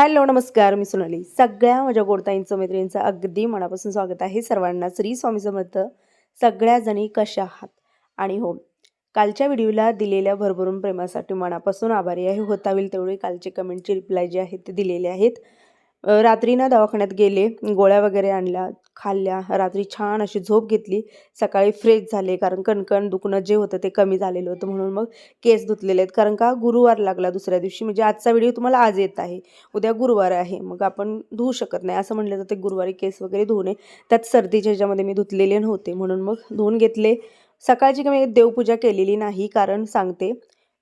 Hello नमस्कार. मी सोनाली. सगळ्या माझ्या गोडताईंचं मैत्रिणींचं अगदी मनापासून स्वागत आहे. सर्वांना श्री स्वामी समर्थ. सगळ्या जणी कशा आहात? आणि हो कालच्या व्हिडिओला दिलेल्या भरभरून प्रेमासाठी मनापासून आभारी आहे. होता होईल तेवढी कालचे कमेंटचे रिप्लाय जे आहेत ते दिलेले आहेत. रात्री ना दवाखान्यात गेले गोळ्या वगैरे आणल्या खाल्ल्या रात्री छान अशी झोप घेतली. सकाळी फ्रेश झाले कारण कणकण दुखणं जे होतं ते कमी झालेलं होतं म्हणून मग केस धुतलेले आहेत. कारण का गुरुवार लागला दुसऱ्या दिवशी. म्हणजे आजचा व्हिडिओ तुम्हाला आज येत आहे. उद्या गुरुवार आहे. मग आपण धुवू शकत नाही. असं म्हटलं तर ते गुरुवारी केस वगैरे धुवू नये त्यात सर्दीच्या ह्याच्यामध्ये मी धुतलेले नव्हते म्हणून मग धुवून घेतले. सकाळची मी देवपूजा केलेली नाही कारण सांगते.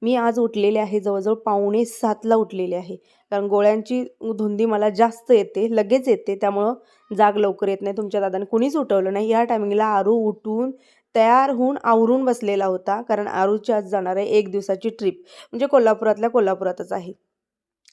मी आज उठलेले आहे जवळजवळ पावणे सातला उठलेले आहे. कारण गोळ्यांची धुंदी मला जास्त येते लगेच येते. त्यामुळं जाग लवकर येत नाही. तुमच्या दादाने कुणीच उठवलं नाही. या टायमिंगला आरू उठून तयार होऊन आवरून बसलेला होता. कारण आरूची आज जाणार आहे एक दिवसाची ट्रिप म्हणजे कोल्हापुरातल्या कोल्हापुरातच आहे.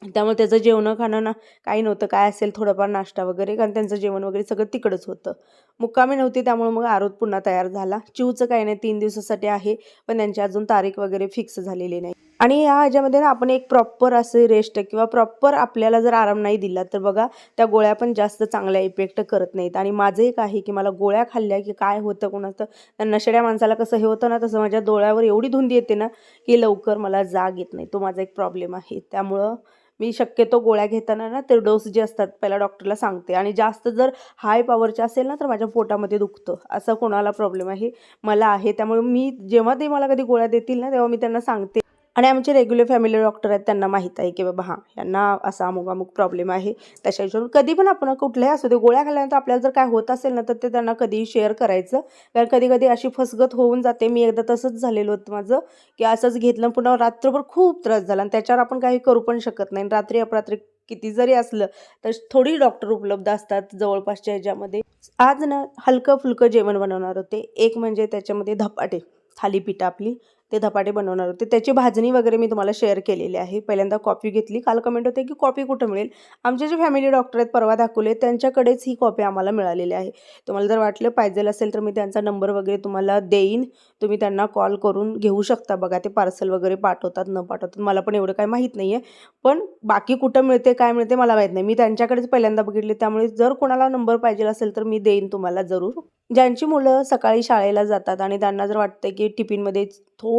त्यामुळे त्याचं जेवणं खाणं ना काही नव्हतं. काय असेल थोडंफार नाश्ता वगैरे कारण त्यांचं जेवण वगैरे सगळं तिकडंच होतं. मुक्कामी नव्हती त्यामुळे मग आरोत पुन्हा तयार झाला. चिवचं काही नाही तीन दिवसासाठी आहे पण त्यांची अजून तारीख वगैरे फिक्स झालेली नाही. आणि या ह्याच्यामध्ये ना आपण एक प्रॉपर असे रेस्ट किंवा प्रॉपर आपल्याला जर आराम नाही दिला तर बघा त्या गोळ्या पण जास्त चांगल्या इफेक्ट करत नाहीत. आणि माझं एक आहे की मला गोळ्या खाल्ल्या की काय होतं कोणाचं त्या नशेड्या माणसाला कसं हे होतं ना तसं माझ्या डोळ्यावर एवढी धुंदी येते ना की लवकर मला जाग येत नाही. तो माझा एक प्रॉब्लेम आहे. त्यामुळं मी शक्यतो गोळ्या घेताना ना ते डोस जे असतात पहिला डॉक्टरला सांगते. आणि जास्त जर हाय पॉवरचे असेल ना तर माझ्या पोटामध्ये दुखतं. असं कोणाला प्रॉब्लेम आहे? मला आहे. त्यामुळे मी जेव्हा ते मला कधी गोळ्या देतील ना तेव्हा मी त्यांना सांगते. आणि आमचे रेग्युलर फॅमिली डॉक्टर आहेत त्यांना माहीत आहे की बाबा हां यांना असा अमुक अमुक प्रॉब्लेम आहे. त्याच्या हिशोबाने कधी पण आपण कुठल्याही असू दे गोळ्या खाल्ल्यानंतर आपल्याला जर काय होत असेल ना तर ते त्यांना कधीही शेअर करायचं. कारण कधी कधी अशी फसगत होऊन जाते. मी एकदा तसंच झालेलं होतं माझं की असंच घेतलं पुन्हा रात्रभर खूप त्रास झाला. आणि त्याच्यावर आपण काही करू पण शकत नाही. रात्री अपरात्री किती जरी असलं तर थोडी डॉक्टर उपलब्ध असतात जवळपासच्या ह्याच्यामध्ये. आज ना हलकं फुलकं जेवण बनवणार होते. एक म्हणजे त्याच्यामध्ये धपाटे थालीपीठ आपली ते धपाटे बनवणार होते. त्याची भाजणी वगैरे मी तुम्हाला शेअर केलेली आहे. पहिल्यांदा कॉपी घेतली. काल कमेंट होते की कॉपी कुठं मिळेल? आमचे जे फॅमिली डॉक्टर आहेत परवा दाखवले. त्यांच्याकडेच ही कॉपी आम्हाला मिळालेली आहे. तुम्हाला जर वाटलं पाहिजे असेल तर मी त्यांचा नंबर वगैरे तुम्हाला देईन. तुम्ही त्यांना कॉल करून घेऊ शकता बघा. ते पार्सल वगैरे पाठवतात न पाठवतात मला पण एवढं काय माहीत नाही आहे पण बाकी कुठं मिळते काय मिळते मला माहीत नाही. मी त्यांच्याकडेच पहिल्यांदा बघितले. त्यामुळे जर कोणाला नंबर पाहिजे असेल तर मी देईन तुम्हाला जरूर. ज्यांची मुलं सकाळी शाळेला जातात आणि त्यांना जर वाटतं की टिफिनमध्ये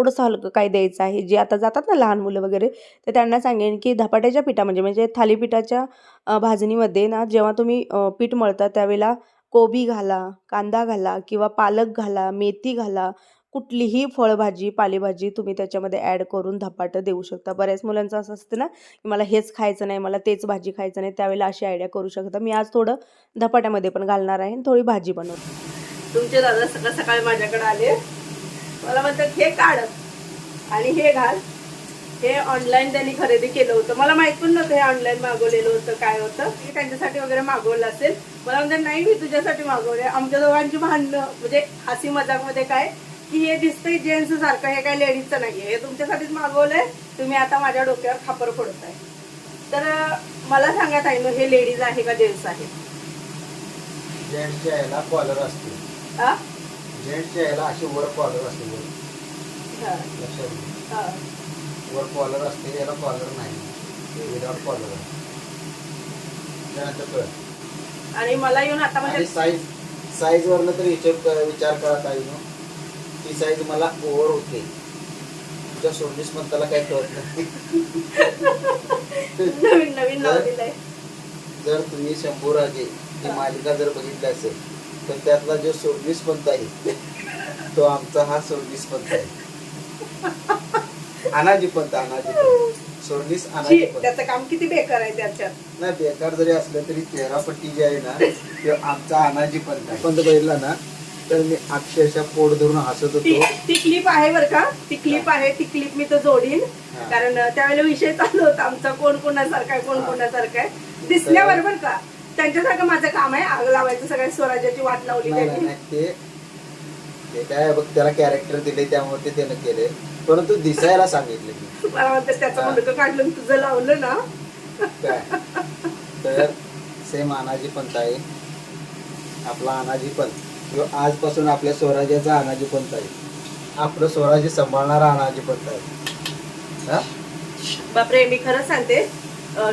थोडंसं हलकं काय द्यायचं आहे? जे आता जातात ना लहान मुलं वगैरे तर त्यांना सांगेन की धपाट्याच्या पिठामध्ये म्हणजे, म्हणजे थालीपीठाच्या भाजणीमध्ये ना जेव्हा तुम्ही पीठ मळता त्यावेळेला कोबी घाला कांदा घाला किंवा पालक घाला मेथी घाला कुठलीही फळभाजी पालेभाजी तुम्ही त्याच्यामध्ये ॲड करून धपाटं देऊ शकता. बऱ्याच मुलांचं असं असतं ना की मला हेच खायचं नाही मला तेच भाजी खायचं नाही त्यावेळेला अशी आयडिया करू शकता. मी आज थोडं धपाट्यामध्ये पण घालणार आहे आणि थोडी भाजी बनवते. तुमचे दादा सकाळ सकाळी माझ्याकडे आले. मला म्हणतात हे काढ. आणि हे घाल. हे ऑनलाईन त्यांनी खरेदी केलं होतं. मला माहीत पण नव्हतं हे ऑनलाईन मागवलेलं होतं काय होतं. मी त्यांच्यासाठी वगैरे मागवलं असेल. मला म्हणतात नाही मी तुझ्यासाठी मागवले आमच्या दोघांची भांडणं म्हणजे हसी मजाकमध्ये काय की हे दिसतंय जेंट्स सारखं हे काय लेडीजचं नाही हे तुमच्यासाठीच मागवलंय. तुम्ही आता माझ्या डोक्यावर खापर फोडताय. तर मला सांगा ताईनो हे लेडीज आहे का जेंट्स आहे जेंट्सच्या कॉलर असते हा? जेंट्सच्या याला अशी वर कॉलर असते हा, लक्षात घे. वर कॉलर असते याला कॉलर नाही. विदाउट कॉलर त्यानंतर कळ. आणि मला येऊन आता म्हणजे साईज साईज वरनं तर विचार विचार करा काही ती साईज मला ओव्हर होते. तुझ्या सोडलीस पण त्याला काही कळत नाही. नवीन नवीन जर तुम्ही शंभू राजे ही. मालिका जर बघितली असेल तर त्यातला जो सोडलीस पंत आहे तो आमचा हा सोडलीस पंत आहे. अनाजी पंत अनाजी पंत सोडलीस अनाजी त्याचं काम किती बेकार आहे त्याच्यात? नाही बेकार जरी असलं तरी तेरा पट्टी जी आहे ना तो आमचा अनाजी पंत आहे. पंत बघितला ना तर मी अक्षरशः पोट धरून हसत ती होतो. ती क्लिप आहे बरं का? ती क्लिप आहे ती क्लिप मी तर जोडीन. कारण त्यावेळेला विषय चालू होता आमचा. कोण कोणासारखा आहे कोण. कोणासारखा आहे. दिसल्याबरोबर का? त्यांच्यासारखं माझं काम आहे. आग लावायचं सगळ्या स्वराज्याची वाट लावली नाही नाही त्यांनी. नाही, ते ते काय बघ त्याला कॅरेक्टर दिले त्यामुळे ते त्यानं केले. परंतु दिसायला सांगितले मी. मला म्हणतात त्याचं हा. मुंडकं काढलं आणि तुझं लावलं ना. काय? तर सेम अनाजी पंत आहे. आपला अनाजी पंत. किंवा आजपासून आपल्या स्वराज्याचा अनाजी पंत आहे. आपलं स्वराज्य सांभाळणारा अनाजी पंत आहे. हा? बापरे मी खरंच सांगते.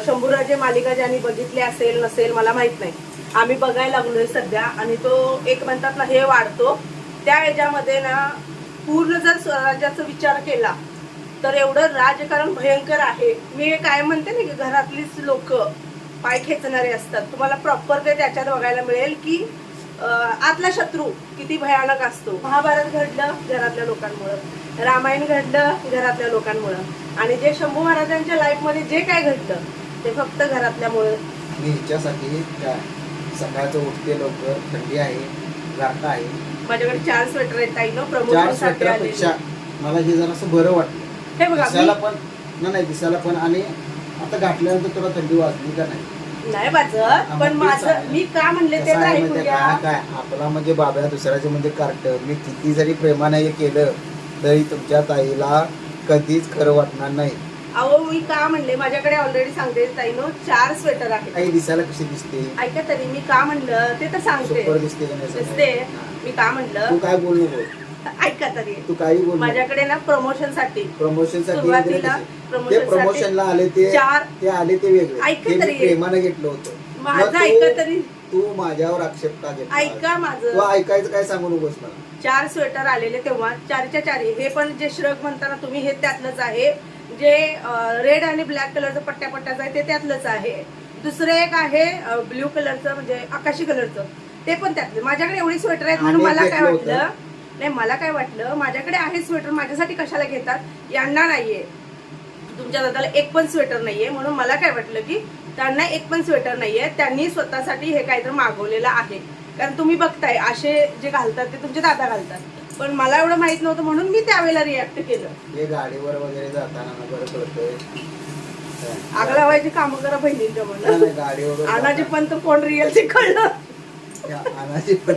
शंभूराजे मालिका ज्यांनी बघितले असेल नसेल मला माहीत नाही. आम्ही बघायला लागलोय सध्या आणि तो एक म्हणतात ना हे वाढतो. त्या ह्याच्यामध्ये ना पूर्ण जर स्वराज्याचा विचार केला तर एवढं राजकारण भयंकर आहे. मी काय म्हणते ना की घरातलीच लोक पाय खेचणारे असतात. तुम्हाला प्रॉपर ते त्याच्यात बघायला मिळेल की आतला शत्रू किती भयानक असतो. महाभारत घडलं घरातल्या लोकांमुळं. रामायण घडलं घरातल्या लोकांमुळं. आणि जे शंभू महाराजांच्या लाईफमध्ये जे काय घडलं ते फक्त घरातल्यामुळं. मी हिच्यासाठी काय सकाळचं उठते लवकर थंडी आहे गारठा आहे. माझ्याकडे चार स्वेटर आहेत ताईनं चार प्रमोशनसाठी स्वेटरपेक्षा आलेली. मला हे जरासं बरं वाटलं. हे बघा दिसायला पण नाही नाही दिसायला पण आणि आता घातल्यानंतर तुला थंडी वाजली का नाही? नाही वाजत पण माझं. मी का म्हणले ते कसं आहे? काय? आपला म्हणजे बाब्या दुसऱ्याचे म्हणजे कार्ट मी किती जरी प्रेमाने हे केलं तरी तुमच्या ताईला कधीच खरं वाटणार नाही. अहो मी का म्हणले? माझ्याकडे ऑलरेडी सांगते ताईनो चार स्वेटर आहेत. आई दिसायला कशी दिसते? ऐका तरी मी का म्हणलं ते तर सांगते. सुपर दिसते का नाही दिसते. सांग? मी का तू म्हणलं काय बोलू नको. ऐका तरी. तू काही बोल माझ्याकडे ना प्रमोशनसाठी प्रमोशनसाठी सुरुवातीला promotion ते साठी प्रमोशनला आले ते चार ते आले ते वेगळे. ऐका ते मी तरी. प्रेमाने घेतलं होतं. माझं ऐका तरी. तू माझ्यावर आक्षेप का घेतला? ऐका तू माझं ऐकायचं काय सांगू नकोस मला? चार स्वेटर आलेले तेव्हा चारच्या चारी. हे पण जे श्रग म्हणताना तुम्ही हे त्यातलंच आहे. जे रेड आणि ब्लॅक कलरचं पट्ट्या पट्ट्याचं आहे ते त्यातलंच आहे. दुसरं एक आहे ब्ल्यू कलरचं म्हणजे आकाशी कलरचं ते पण त्यातलं. माझ्याकडे एवढी स्वेटर आहेत म्हणून मला काय घेतलं होतं. वाटलं नाही मला काय वाटलं? माझ्याकडे आहे स्वेटर माझ्यासाठी कशाला घेतात? यांना नाहीये. तुमच्या दादाला एक पण स्वेटर नाहीये. म्हणून मला काय वाटलं की त्यांना एक पण स्वेटर नाहीये. त्यांनी स्वतःसाठी हे काहीतरी मागवलेलं आहे. कारण तुम्ही बघताय असे जे घालतात ते तुमचे दादा घालतात. पण मला एवढं माहीत नव्हतं म्हणून मी त्यावेळेला रिॲक्ट केलं. हे गाडीवर वगैरे जाताना बरं कळतंय आग लावायची कामं करा बहिणींच्या नाही, म्हणून. नाही, गाडीवर अनाजी पंत कोण रिअल ते कळलं? अनाजी पण.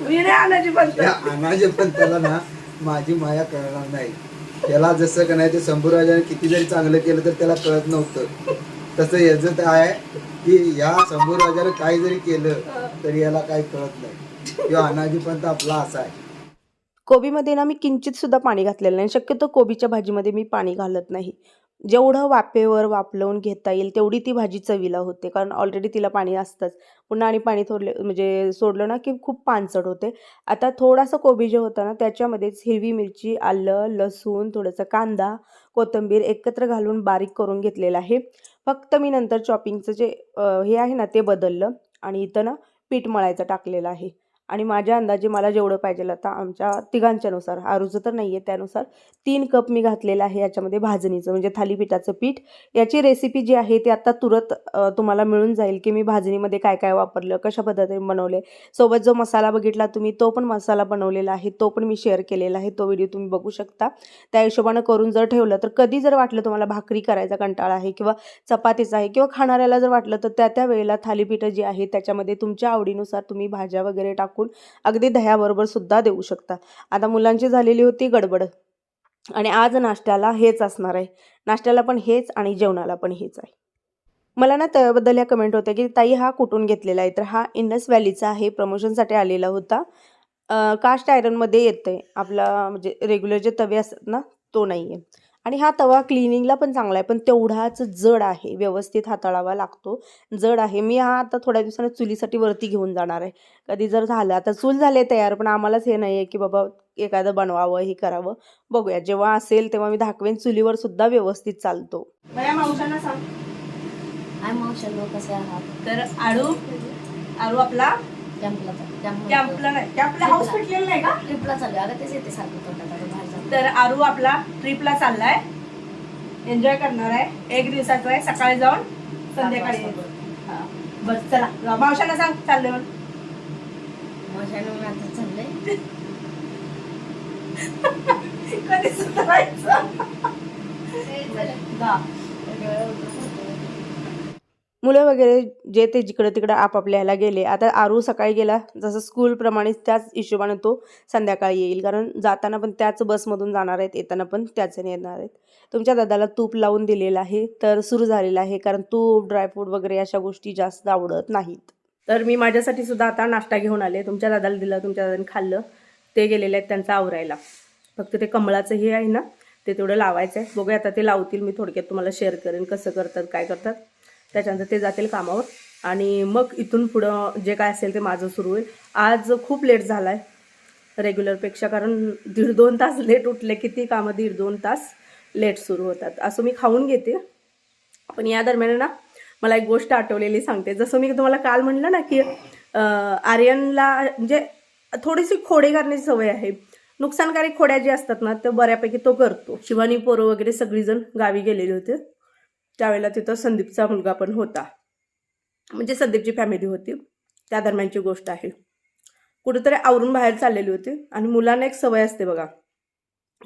मी नाही अनाजी पंत अनाजी पण त्याला ना माझी माया कळणार नाही. त्याला जसं का नाही ते शंभूराजाने किती जरी चांगलं केलं तर त्याला कळत नव्हतं. तसं याचं आहे की या शंभूराजाने काय जरी केलं तरी याला काही कळत नाही. किंवा अनाजी आपला असा आहे. कोबीमध्ये ना मी किंचित सुद्धा पाणी घातलेलं नाही. शक्यतो कोबीच्या भाजीमध्ये मी पाणी घालत नाही. जेवढं वाफेवर वापलवून घेता येईल तेवढी ती भाजी चवीला होते. कारण ऑलरेडी तिला पाणी असतंच. पुन्हा आणि पाणी थोडले म्हणजे सोडलं ना की खूप पानसट होते. आता थोडासा कोबी जे होता ना त्याच्यामध्येच हिरवी मिरची आलं लसूण थोडंसं कांदा कोथिंबीर एकत्र घालून बारीक करून घेतलेलं आहे. फक्त मी नंतर चॉपिंगचं जे हे आहे ना ते बदललं आणि इथं ना पीठ मळायचं टाकलेलं आहे. आणि माझ्या अंदाजे मला जेवढं पाहिजे आता आमच्या तिघांच्यानुसार आरूचं तर नाही आहे त्यानुसार तीन कप मी घातलेलं आहे याच्यामध्ये भाजणीचं म्हणजे थालीपीठाचं पीठ. याची रेसिपी जी आहे ती आत्ता तुरंत तुम्हाला मिळून जाईल की मी भाजणीमध्ये काय काय वापरलं कशा पद्धतीने बनवले. सोबत जो मसाला बघितला तुम्ही तो पण मसाला बनवलेला आहे तो पण मी शेअर केलेला आहे तो व्हिडिओ तुम्ही बघू शकता. त्या हिशोबानं करून जर ठेवलं तर कधी जर वाटलं तुम्हाला भाकरी करायचा कंटाळा आहे किंवा चपातीचा आहे किंवा खाणाऱ्याला जर वाटलं तर त्या त्या वेळेला थालीपीठं जी आहे त्याच्यामध्ये तुमच्या आवडीनुसार तुम्ही भाज्या वगैरे टाकून अगदी दह्याबरोबर सुद्धा देऊ शकता. आता मुलांची झालेली होती गडबड. आणि आज नाश्त्याला हेच असणार आहे. नाश्त्याला पण हेच आणि जेवणाला पण हेच आहे. मला ना त्याबद्दल या कमेंट होत्या की ताई हा कुठून घेतलेला आहे? तर हा इंडस व्हॅलीचा आहे. प्रमोशनसाठी आलेला होता. कास्ट आयरनमध्ये येतं आहे आपला म्हणजे रेग्युलर जे तवे असतात ना तो नाही आहे आणि हा तवा क्लिनिंगला पण चांगला आहे. पण तेवढाच जड आहे व्यवस्थित हाताळावा लागतो. जड आहे. मी हा आता थोड्या दिवसानं चुलीसाठी वरती घेऊन जाणार आहे. कधी जर झालं आता चूल झाले तयार पण आम्हालाच हे नाही आहे की बाबा एखादं बनवावं हे करावं. बघूया. जेव्हा असेल तेव्हा मी दाखवेन चुलीवर सुद्धा व्यवस्थित चालतो. माझ्या मावशांना सांग. आय मावशांनो कसे आहात? तर आळू आळू आपला कॅम्पला कॅम्पला नाही. कॅम्पला हाऊस फिटलेला नाही का? ट्रिपला चालू अगं तेच येते सारखं तर आरू आपला ट्रिपला चाललाय. एन्जॉय करणार आहे. एक दिवसाचा आहे. सकाळी जाऊन संध्याकाळी. हा. बस चला. मावशांना सांग चाललंय म्हणून. कधी सुधारायचं? मुलं वगैरे जे ते जिकडं तिकडं आपापल्या गेले. आता आरू सकाळी गेला जसं स्कूलप्रमाणेच त्याच हिशोबाने तो संध्याकाळी येईल. कारण जाताना पण त्याच बसमधून जाणार आहेत येताना पण त्याच्याने येणार आहेत. तुमच्या दादाला तूप लावून दिलेलं आहे तर सुरू झालेलं आहे. कारण तूप ड्रायफ्रूट वगैरे अशा गोष्टी जास्त आवडत नाहीत. तर मी माझ्यासाठी सुद्धा आता नाश्ता घेऊन आले. तुमच्या दादाला दिलं तुमच्या दादाने खाल्लं. ते गेलेले आहेत त्यांचं आवरायला. फक्त ते कमळाचं हे आहे ना ते तेवढं लावायचं आहे बघूया आता ते लावतील. मी थोडक्यात तुम्हाला शेअर करेन कसं करतात काय करतात. त्याच्यानंतर ते जातील कामावर. आणि मग इथून पुढं जे काय असेल ते माझं सुरू होईल. आज खूप लेट झाला आहे रेग्युलरपेक्षा कारण दीड दोन तास लेट उठले किती कामं दीड दोन तास लेट सुरू होतात. असं मी खाऊन घेते. पण या दरम्यान ना मला एक गोष्ट आठवलेली सांगते. जसं मी तुम्हाला काल म्हणलं ना की आर्यनला म्हणजे थोडीशी खोडे करण्याची सवय आहे. नुकसानकारी खोड्या ज्या असतात ना ते बऱ्यापैकी तो करतो. शिवानी पोरं वगैरे सगळीजण गावी गेलेले होते. त्यावेळेला तिथं संदीपचा मुलगा पण होता. म्हणजे संदीपची फॅमिली होती. त्या दरम्यानची गोष्ट आहे. कुठेतरी आवरून बाहेर चाललेली होती. आणि मुलांना एक सवय असते बघा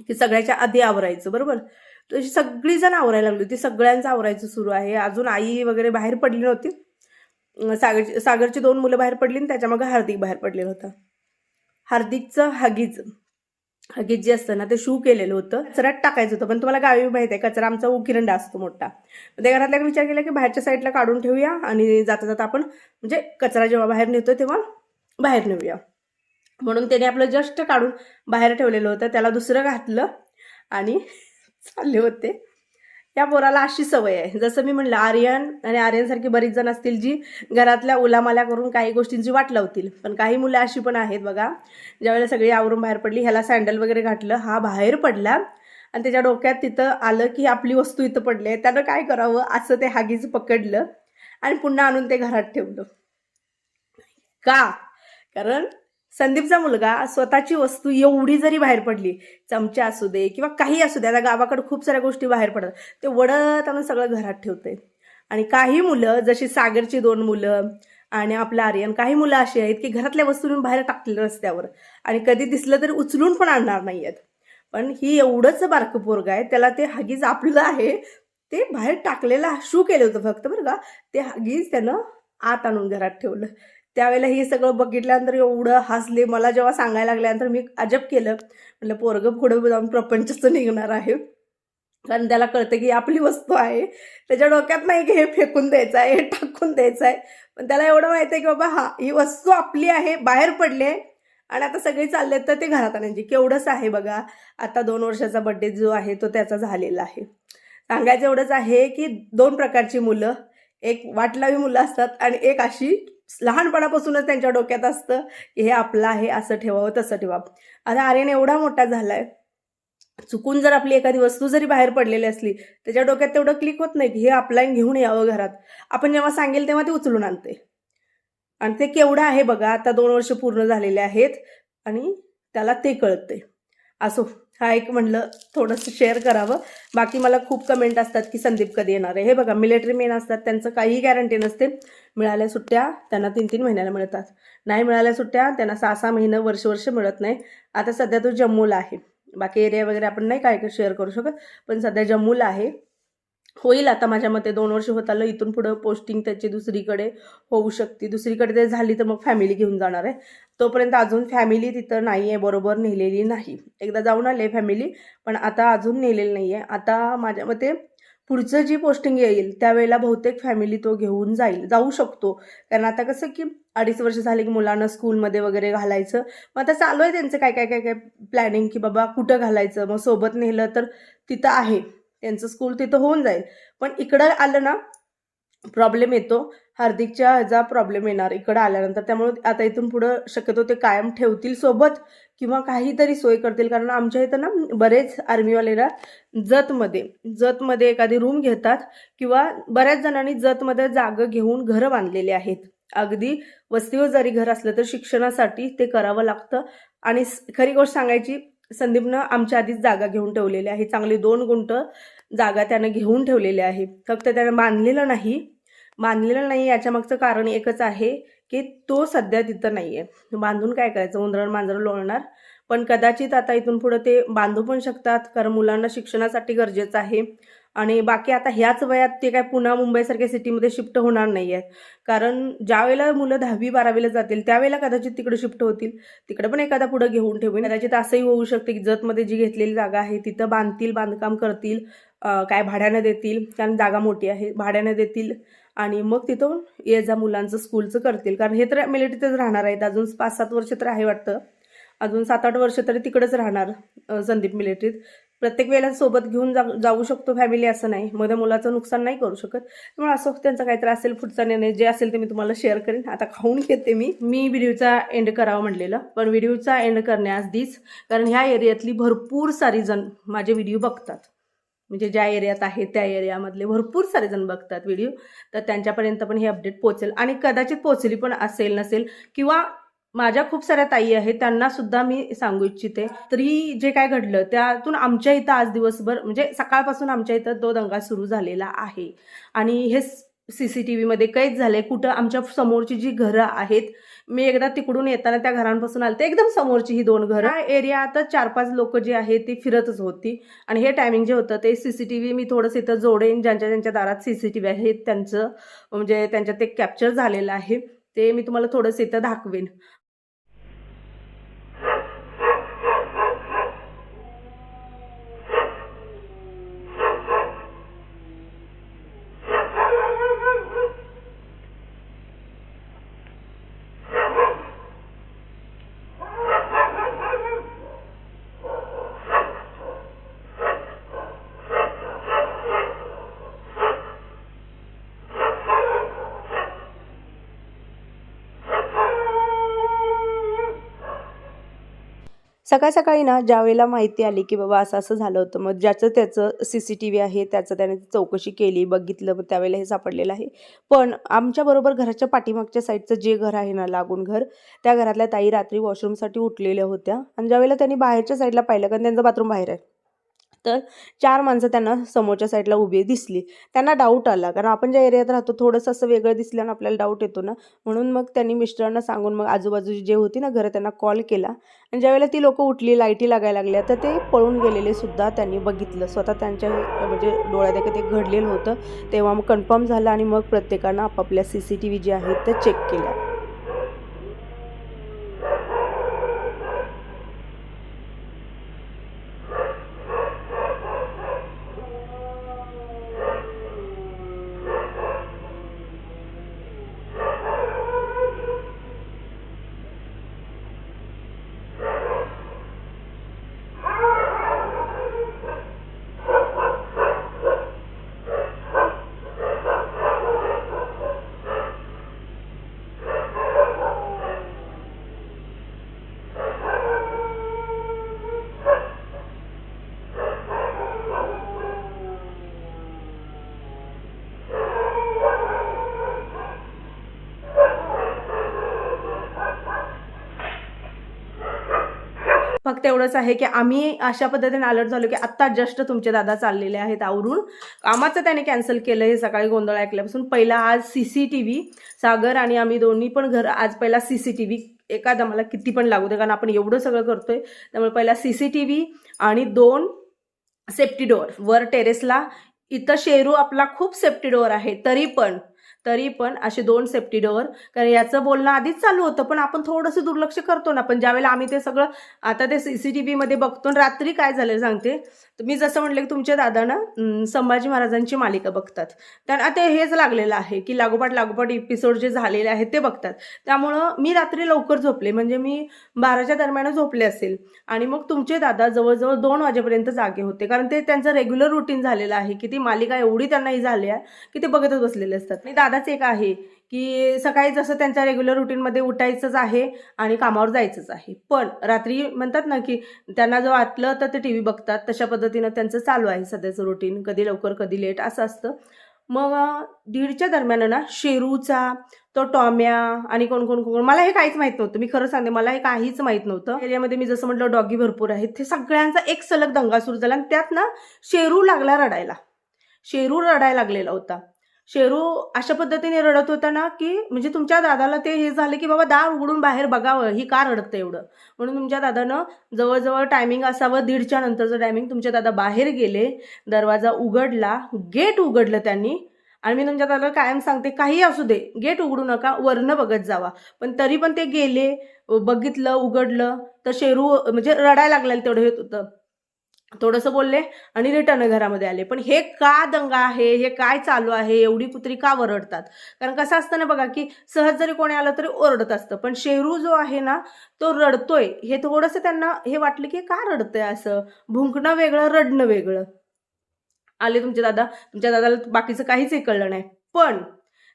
की सगळ्याच्या आधी आवरायचं बरोबर? तशी सगळीजण आवरायला लागली होती. सगळ्यांचं आवरायचं सुरू आहे. अजून आई वगैरे बाहेर पडली नव्हती. सागरची सागर सागरची दोन मुलं बाहेर पडली आणि त्याच्यामागं हार्दिक बाहेर पडलेलं होतं. हार्दिकचं हागीचं गिज्जी जे असतं ना ते शू केलेलं होतं. कचऱ्यात टाकायचं होतं. पण तुम्हाला गावी माहिती आहे कचरा आमचा उकिरंडा असतो मोठा. त्या घरातल्या विचार केला की बाहेरच्या साईडला काढून ठेवूया आणि जाता जाता आपण म्हणजे कचरा जेव्हा बाहेर नेतो तेव्हा बाहेर नेऊया. म्हणून त्याने आपलं जस्ट काढून बाहेर ठेवलेलं होतं. त्याला दुसरं घातलं आणि चालले होते. त्या पोराला अशी सवय आहे. जसं मी म्हणलं आर्यन आणि आर्यनसारखी बरीच जण असतील जी घरातल्या उलामाल्या करून काही गोष्टींची वाट लावतील. पण काही मुलं अशी पण आहेत बघा ज्यावेळेला सगळी आवरून बाहेर पडली ह्याला सँडल वगैरे घातलं हा बाहेर पडला आणि त्याच्या डोक्यात तिथं आलं की आपली वस्तू इथं पडली आहे. त्यानं काय करावं? असं ते हागीच पकडलं आणि पुन्हा आणून ते घरात ठेवलं. का? कारण संदीपचा मुलगा स्वतःची वस्तू एवढी जरी बाहेर पडली चमचा असू दे किंवा काही असू दे आता गावाकडे खूप साऱ्या गोष्टी बाहेर पडतात ते वडत आणून सगळं घरात ठेवते आणि काही मुलं जशी सागरची दोन मुलं आणि आपलं आर्यन काही मुलं अशी आहेत की घरातल्या वस्तू बाहेर टाकलेलं रस्त्यावर आणि कधी दिसलं तरी उचलून पण आणणार नाही आहेत पण ही एवढंच बारकं पोरग आहे त्याला ते हगीज आपलं आहे ते बाहेर टाकलेलं शू केलं होतं फक्त बरं का ते हगीज त्यानं आत आणून घरात ठेवलं. त्यावेळेला हे सगळं बघितल्यानंतर एवढं हसले मला जेव्हा सांगायला लागल्यानंतर मी अजब केलं. म्हटलं पोरगं पुढं जाऊन प्रपंचचं निघणार आहे. कारण त्याला कळतं की आपली वस्तू आहे. त्याच्या डोक्यात नाही की हे फेकून द्यायचं आहे हे टाकून द्यायचं आहे. पण त्याला एवढं माहिती आहे की बाबा हा ही वस्तू आपली आहे बाहेर पडली आहे. आणि आता सगळे चालले तर ते घरात आणायची. केवढंच आहे बघा आता दोन वर्षाचा बड्डे जो आहे तो त्याचा झालेला आहे. सांगायचं एवढंच आहे की दोन प्रकारची मुलं एक वाटलावी मुलं असतात आणि एक अशी लहानपणापासूनच त्यांच्या डोक्यात असतं की हे आपलं आहे असं ठेवावं तसं ठेवावं. आता आर्यन एवढा मोठा झालाय चुकून जर आपली एखादी वस्तू जरी बाहेर पडलेली असली त्याच्या डोक्यात तेवढं क्लिक होत नाही की हे आपलाही घेऊन यावं घरात. आपण जेव्हा सांगेल तेव्हा ते उचलून आणते. आणि ते केवढं आहे बघा आता दोन वर्ष पूर्ण झालेले आहेत आणि त्याला ते कळते असो हा एक म्हणलं थोडंसं शेअर करावं. बाकी मला खूप कमेंट असतात की संदीप कधी येणार आहे. हे बघा मिलिटरी मेन असतात त्यांचं काहीही गॅरंटी नसते. मिळाल्या सुट्ट्या त्यांना तीन तीन महिन्याला मिळतात. नाही मिळाल्या सुट्ट्या त्यांना सहा सहा महिनं वर्ष वर्ष मिळत नाही. आता सध्या तो जम्मूला आहे. बाकी एरिया वगैरे आपण नाही काय शेअर करू शकत पण सध्या जम्मूला आहे. होईल आता माझ्या मते दोन वर्ष होत आलं इथून पुढं पोस्टिंग त्याची दुसरीकडे होऊ शकते. दुसरीकडे ते झाली तर मग फॅमिली घेऊन जाणार आहे. तोपर्यंत अजून फॅमिली तिथं नाही आहे बरोबर नेलेली नाही. एकदा जाऊन आले फॅमिली पण आता अजून नेलेली नाही आहे आता माझ्या मते पुढचं जी पोस्टिंग येईल त्यावेळेला बहुतेक फॅमिली तो घेऊन जाईल. जाऊ शकतो. कारण आता कसं की अडीच वर्ष झाले की मुलांना स्कूलमध्ये वगैरे घालायचं. मग आता चालू आहे त्यांचं काय काय काय काय प्लॅनिंग की बाबा कुठं घालायचं? मग सोबत नेलं तर तिथं आहे. त्यांचं स्कूल तिथं होऊन जाईल. पण इकडं आलं ना प्रॉब्लेम येतो. हार्दिकच्या ह्याचा प्रॉब्लेम येणार. इकडं आल्यानंतर त्यामुळे आता इथून पुढं शक्यतो ते कायम ठेवतील सोबत. किंवा काहीतरी सोय करतील. कारण आमच्या इथं ना बरेच आर्मीवाले ना जतमध्ये जतमध्ये एखादी रूम घेतात किंवा बऱ्याच जणांनी जतमध्ये जागा घेऊन घरं बांधलेली आहेत. अगदी वस्तीवर जरी घर असलं तर शिक्षणासाठी ते करावं लागतं. आणि खरी गोष्ट सांगायची संदीपनं आमच्या आधीच जागा घेऊन ठेवलेली आहे चांगली दोन गुंट जागा त्यानं घेऊन ठेवलेली आहे फक्त त्यानं बांधलेलं नाही. बांधलेलं नाही याच्या मागचं कारण एकच आहे की तो सध्या तिथं नाही आहे बांधून काय करायचं? उंदरण मांजरं लोळणार. पण कदाचित आता इथून पुढं ते बांधू पण शकतात कारण मुलांना शिक्षणासाठी गरजेचं आहे. आणि बाकी आता ह्याच वयात ते काय पुन्हा मुंबईसारख्या सिटीमध्ये शिफ्ट होणार नाही आहेत कारण ज्या वेळेला मुलं दहावी बारावीला जातील त्यावेळेला कदाचित तिकडे शिफ्ट होतील. तिकडे पण एखादा पुढं घेऊन ठेवेल कदाचित असंही होऊ शकते की जतमध्ये जी घेतलेली जागा आहे तिथं बांधतील बांधकाम करतील काय भाड्यानं देतील कारण जागा मोठी आहे. भाड्यानं देतील आणि मग तिथून ये जा मुलांचं स्कूलचं करतील. कारण हे तर मिलिटरीतच राहणार आहेत. अजून पाच सात वर्ष तर आहे वाटतं. अजून सात आठ वर्ष तरी तिकडेच राहणार संदीप मिलिटरीत प्रत्येक वेळेला सोबत घेऊन जा जाऊ शकतो फॅमिली असं नाही. मध्ये मुलाचं नुकसान नाही करू शकत. त्यामुळे असं त्यांचा काहीतरी असेल पुढचा निर्णय जे असेल ते मी तुम्हाला शेअर करेन. आता खाऊन घेते मी. मी व्हिडिओचा एंड करावं म्हणलेलं. पण व्हिडिओचा एंड करण्याआधीच कारण ह्या एरियातली भरपूर सारी जण माझे व्हिडिओ बघतात. म्हणजे ज्या एरियात आहे त्या एरियामधले भरपूर सारे जण बघतात व्हिडिओ तर त्यांच्यापर्यंत पण हे अपडेट पोचेल आणि कदाचित पोचली पण असेल नसेल किंवा माझ्या खूप साऱ्या ताई आहेत त्यांना सुद्धा मी सांगू इच्छिते. तरी जे काय घडलं त्यातून आमच्या इथं आज दिवसभर म्हणजे सकाळपासून आमच्या इथं तो दंगा सुरू झालेला आहे. आणि हे सी सी टी व्हीमध्ये कैद झाले. कुठं आमच्या समोरची जी घरं आहेत मी एकदा तिकडून येताना त्या घरांपासून आलते. एकदम समोरची ही दोन घरं. एरिया आता चार पाच लोक जी आहेत ती फिरतच होती. आणि हे टायमिंग जे होतं ते सी सी टी व्ही मी थोडंसं इथं जोडेन ज्यांच्या ज्यांच्या दारात सी सी टी व्ही आहेत त्यांचं म्हणजे त्यांच्यात ते कॅप्चर झालेलं आहे. ते मी तुम्हाला थोडंसं इथं दाखवेन. सकाळ सकाळी ना ज्यावेळेला माहिती आली की बाबा असं असं झालं होतं मग ज्याचं त्याचं सी सी टी व्ही आहे त्याचं त्याने चौकशी केली बघितलं मग त्यावेळेला हे सापडलेलं आहे. पण आमच्याबरोबर घराच्या पाठीमागच्या साईडचं जे घर आहे ना लागून घर त्या घरातल्या ताई रात्री वॉशरूमसाठी उठलेल्या होत्या. आणि ज्यावेळेला त्यांनी बाहेरच्या साईडला पाहिलं कारण त्यांचं बाथरूम बाहेर आहे. तर चार माणसं त्यांना समोरच्या साईडला उभी दिसली. त्यांना डाऊट आला. कारण आपण ज्या एरियात राहतो थोडंसं असं वेगळं दिसल्यानं आपल्याला डाऊट येतो ना. म्हणून मग त्यांनी मिस्टरांना सांगून मग आजूबाजूची जे होती ना घरं त्यांना कॉल केला. आणि ज्यावेळेला ती लोकं उठली लाईटी लागायला लागल्या तर ते पळून गेलेले सुद्धा त्यांनी बघितलं. स्वतः त्यांच्या म्हणजे डोळ्यात ते घडलेलं होतं. तेव्हा मग कन्फर्म झालं आणि मग प्रत्येकानं आपापल्या C C T V J आहेत त्या चेक केल्या. फक्त एवढंच आहे की आम्ही अशा पद्धतीने अलर्ट झालो की आत्ता जस्ट तुमचे दादा चाललेले आहेत आवरून. कामाचं त्याने कॅन्सल केलं हे सकाळी गोंधळ ऐकल्यापासून. पहिला आज C C T V Sagar आणि आम्ही दोन्ही पण घर आज पहिला सी सी टी व्ही एखादा मला किती पण लागू दे कारण आपण एवढं सगळं करतोय. त्यामुळे पहिला सी सी टी व्ही आणि दोन सेफ्टी डोअर वर टेरेसला इथं शेरू आपला खूप सेफ्टी डोअर आहे तरी पण तरी पण असे दोन सेफ्टी डोअर कारण याचं बोलणं आधीच चालू होतं पण आपण थोडंसं दुर्लक्ष करतो ना. पण ज्यावेळेला आम्ही ते सगळं आता ते सी सी टी व्हीमध्ये बघतो आणि रात्री काय झालं सांगते? तर मी जसं म्हटलं की तुमच्या दादानं संभाजी महाराजांची मालिका बघतात. तर आता हेच लागलेलं आहे की लागोपाठ लागोपाठ एपिसोड जे झालेले आहेत ते बघतात. त्यामुळं मी रात्री लवकर झोपले. म्हणजे मी बाराच्या दरम्यान झोपले असेल. आणि मग तुमचे दादा जवळजवळ दोन वाजेपर्यंत जागे होते. कारण ते त्यांचं रेग्युलर रुटीन झालेलं आहे की ती मालिका एवढी त्यांना ही झाली आहे की ते बघतच बसलेले असतात. आणि दादाच एक आहे की सकाळी जसं त्यांच्या रेग्युलर रुटीनमध्ये उठायचंच आहे आणि कामावर जायचंच आहे. पण रात्री म्हणतात ना की त्यांना जर वाटलं तर ते टी व्ही बघतात तशा पद्धतीनं त्यांचं चालू आहे सध्याचं रुटीन कधी लवकर कधी लेट असं असतं. मग दीडच्या दरम्यान ना शेरूचा तो टॉम्या आणि कोण कोण कोण मला हे काहीच माहीत नव्हतं. मी खरं सांगते मला हे काहीच माहीत नव्हतं. एरियामध्ये मी जसं म्हटलं डॉगी भरपूर आहेत. ते सगळ्यांचा एक सलग दंगा सुरू झाला आणि त्यात ना शेरू लागला रडायला. शेरू रडायला लागलेला होता. शेरू अशा पद्धतीने रडत होता ना की म्हणजे तुमच्या दादाला ते हे झालं की बाबा दार उघडून बाहेर बघावं ही का रडतं एवढं? म्हणून तुमच्या दादानं जवळजवळ टायमिंग असावं दीडच्या नंतरचं टायमिंग तुमच्या दादा बाहेर गेले दरवाजा उघडला गेट उघडलं त्यांनी. आणि मी तुमच्या दादाला कायम सांगते काही असू दे गेट उघडू नका वरनं बघत जावा. पण तरी पण ते गेले बघितलं उघडलं तर शेरू म्हणजे रडायला लागलेलं तेवढं होत होतं. थोडंसं बोलले आणि रिटर्न घरामध्ये आले. पण हे का दंगा आहे? हे काय चालू आहे? एवढी कुत्री का ओरडतात कारण कसं असतं ना बघा की सहज जरी कोणी आलं तरी ओरडत असतं. पण शेरू जो आहे ना तो रडतोय. हे थोडंसं त्यांना हे वाटलं की का रडतंय असं? भुंकणं वेगळं रडणं वेगळं. आले तुमचे दादा. तुमच्या दादाला बाकीचं काहीच हे कळलं नाही. पण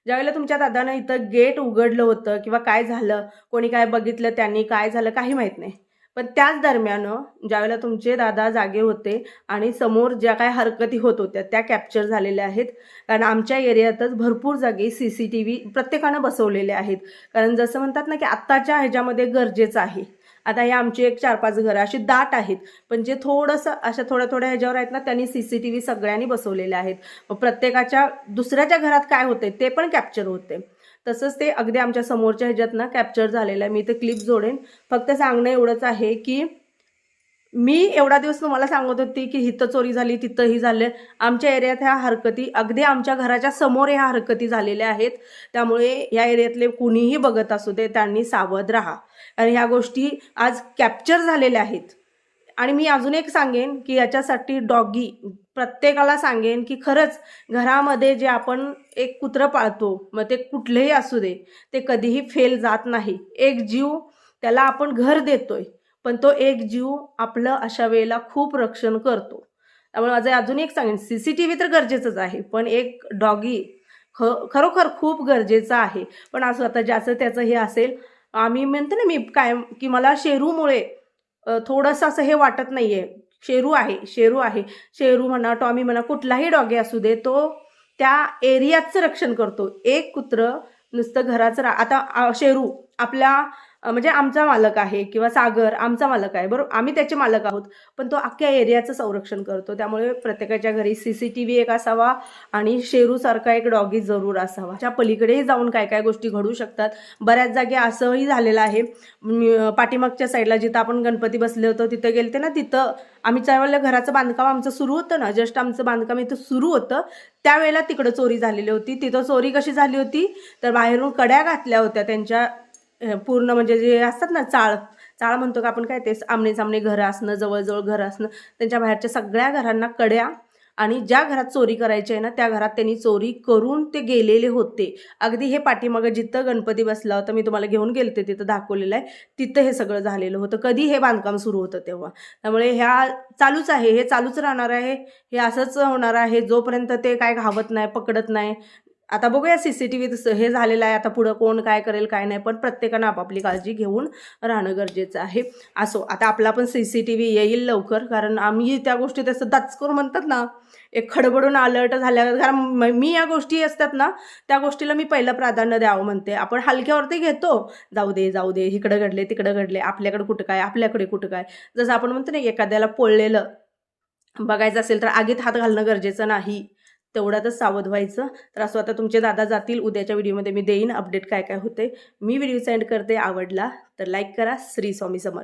ज्यावेळेला तुमच्या दादानं इथं गेट उघडलं होतं किंवा काय झालं कोणी काय बघितलं त्यांनी काय झालं काही माहीत नाही. पण त्याच दरम्यान ज्यावेळेला तुमचे दादा जागे होते आणि समोर ज्या काय हरकती होत होत्या त्या कॅप्चर झालेल्या आहेत. कारण आमच्या एरियातच भरपूर जागी सी सी टी व्ही प्रत्येकानं बसवलेले आहेत. कारण जसं म्हणतात ना की आत्ताच्या ह्याच्यामध्ये गरजेचं आहे. आता हे आमची एक चार पाच घरं अशी दाट आहेत. पण जे थोडंसं अशा थोड्या थोड्या ह्याच्यावर आहेत ना त्यांनी सी सी टी व्ही सगळ्यांनी बसवलेले आहेत. प्रत्येकाच्या दुसऱ्याच्या घरात काय होते ते पण कॅप्चर होते तसंच ते अगदी आमच्या समोरच्या ह्याच्यात ना कॅप्चर झालेलं आहे. मी ते क्लिप जोडेन. फक्त सांगणं एवढंच आहे की मी एवढा दिवस तुम्हाला सांगत होती की इथं चोरी झाली तिथंही झालं. आमच्या एरियात ह्या हरकती अगदी आमच्या घराच्या समोर ह्या हरकती झालेल्या आहेत. त्यामुळे या एरियातले कुणीही बघत असू दे त्यांनी सावध राहा. आणि ह्या गोष्टी आज कॅप्चर झालेल्या आहेत. आणि मी अजून एक सांगेन की याच्यासाठी डॉगी प्रत्येकाला सांगेन की खरंच घरामध्ये जे आपण एक कुत्रं पाळतो मग ते कुठलेही असू दे ते कधीही फेल जात नाही. एक जीव त्याला आपण घर देतोय पण तो एक जीव आपलं अशा वेळेला खूप रक्षण करतो. त्यामुळे माझं अजून एक सांगेन सी सी टी व्ही तर गरजेचंच आहे पण एक डॉगी ख खरोखर खूप गरजेचं आहे. पण असं आता ज्याचं त्याचं हे असेल आम्ही म्हणतो ना मी काय की मला शेरूमुळे थोडंसं असं हे वाटत नाही आहे शेरू आहे शेरू आहे. शेरू म्हणा टॉमी म्हणा कुठलाही डॉगी असू दे तो त्या एरियाचं रक्षण करतो. एक कुत्रं नुसतं घराचं रा आता शेरू आपल्या म्हणजे आमचा मालक आहे किंवा सागर आमचा मालक आहे बरोबर? आम्ही त्याचे मालक आहोत पण तो अख्ख्या एरियाचं संरक्षण करतो. त्यामुळे प्रत्येकाच्या घरी सी सी टी व्ही एक असावा आणि शेरूसारखा एक डॉगी जरूर असावा. त्या पलीकडेही जाऊन काय काय गोष्टी घडू शकतात. बऱ्याच जागी असंही झालेलं आहे. पाठीमागच्या साईडला जिथं आपण गणपती बसले होतो तिथं गेलते ना तिथं आम्ही त्यावेळेला घराचं बांधकाम आमचं सुरू होतं ना जस्ट आमचं बांधकाम इथं सुरू होतं. त्यावेळेला तिकडं चोरी झालेली होती. तिथं चोरी कशी झाली होती? तर बाहेरून कड्या घातल्या होत्या त्यांच्या पूर्ण म्हणजे जे असतात ना चाळ चाळ म्हणतो का आपण काय ते आमने सामने घरं असणं जवळजवळ घरं असणं त्यांच्या बाहेरच्या सगळ्या घरांना कड्या आणि ज्या घरात चोरी करायची आहे ना त्या घरात त्यांनी चोरी करून ते गेलेले होते. अगदी हे पाठीमागं जिथं गणपती बसला होता मी तुम्हाला घेऊन गेलते तिथं दाखवलेलं आहे तिथं हे सगळं झालेलं होतं. कधी हे बांधकाम सुरू होतं तेव्हा. त्यामुळे ह्या चालूच आहे हे चालूच राहणार आहे हे असंच होणार आहे जोपर्यंत ते काय घावत नाही पकडत नाही आता बघूया सी सी टी व्ही हे झालेलं आहे. आता पुढं कोण काय करेल काय नाही. पण प्रत्येकानं आपापली काळजी घेऊन राहणं गरजेचं आहे. असो आता आपला पण सी सी टी व्ही येईल लवकर. कारण आम्ही त्या गोष्टी तसं दचकून म्हणतात ना एक खडबडून अलर्ट झाल्या कारण मी या गोष्टी असतात ना त्या गोष्टीला मी पहिलं प्राधान्य द्यावं म्हणते. आपण हलक्यावरती घेतो. जाऊ दे जाऊ दे इकडं घडले तिकडं घडले. आपल्याकडे कुठं काय आपल्याकडे कुठं काय? जसं आपण म्हणतो ना एखाद्याला पोळलेलं बघायचं असेल तर आगीत हात घालणं गरजेचं नाही. तेवढ्यातच सावध व्हायचं. तर असं आता तुमचे दादा जातील उद्याच्या व्हिडिओमध्ये मी देईन अपडेट काय काय होते मी व्हिडिओ सेंड करते आवडला तर लाईक करा. श्री स्वामी समर्थ.